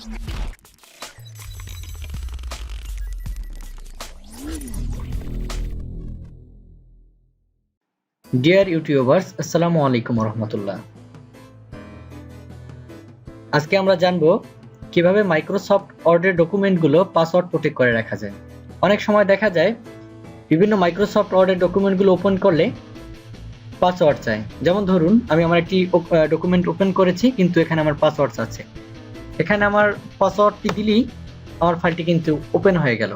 Deer YouTubers আসসালামু আলাইকুম রহমতুল্লাহ আজকে আমরা জানব কীভাবে মাইক্রোসফট ওয়ার্ডের ডকুমেন্টগুলো পাসওয়ার্ড প্রোটেক্ট করে রাখা যায়। অনেক সময় দেখা যায়, বিভিন্ন মাইক্রোসফট ওয়ার্ডের ডকুমেন্টগুলো ওপেন করলে পাসওয়ার্ড চাই যেমন ধরুন, আমি আমার একটি ডকুমেন্ট ওপেন করেছি, কিন্তু এখানে আমার পাসওয়ার্ড আছে। এখানে আমার পাসওয়ার্ডটি দিলেই আমার ফাইলটি কিন্তু ওপেন হয়ে গেল।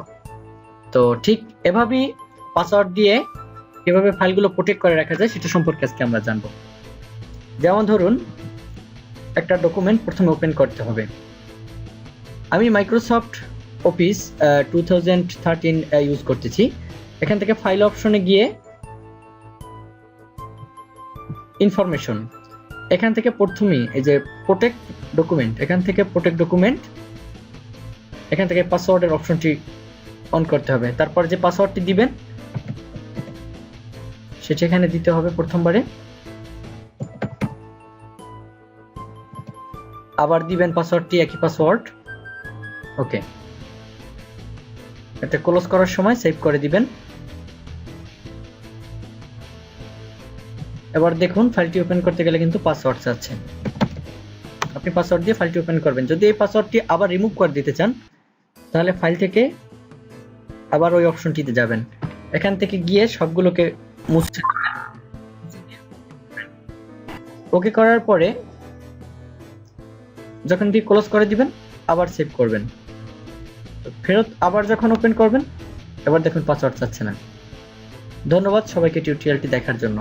তো ঠিক এভাবেই পাসওয়ার্ড দিয়ে কীভাবে ফাইলগুলো প্রোটেক্ট করে রাখা যায় সেটা সম্পর্কে আজকে আমরা জানব। যেমন ধরুন, একটা ডকুমেন্ট প্রথমে ওপেন করতে হবে। আমি Microsoft Office two thousand thirteen use করতেছি। এখান থেকে ফাইল অপশনে গিয়ে ইনফরমেশন এখান থেকে প্রথমেই এই যে প্রোটেক্ট ডকুমেন্ট এখান থেকে প্রোটেক্ট ডকুমেন্ট এখান থেকে পাসওয়ার্ডের অপশনটি অন করতে হবে। তারপর যে পাসওয়ার্ডটি দিবেন, সেটা এখানে দিতে হবে প্রথমবারে। আবার দিবেন পাসওয়ার্ডটি একই পাসওয়ার্ড ওকে এটা ক্লোজ করার সময় সেভ করে দিবেন। এবার দেখুন ফাইলটি ওপেন করতে গেলে কিন্তু পাসওয়ার্ড চাচ্ছে আপনি পাসওয়ার্ড দিয়ে ফাইলটি ওপেন করবেন। যদি এই পাসওয়ার্ডটি আবার রিমুভ করে দিতে চান, তাহলে ফাইল থেকে আবার ওই অপশনটিতে যাবেন। এখান থেকে গিয়ে সবগুলোকে মুছতে ওকে করার পরে যখন এটি ক্লোজ করে দিবেন, আবার সেভ করবেন। ফেরত আবার যখন ওপেন করবেন, এবার দেখুন পাসওয়ার্ড চাচ্ছে না। ধন্যবাদ সবাইকে টিউটোরিয়ালটি দেখার জন্য।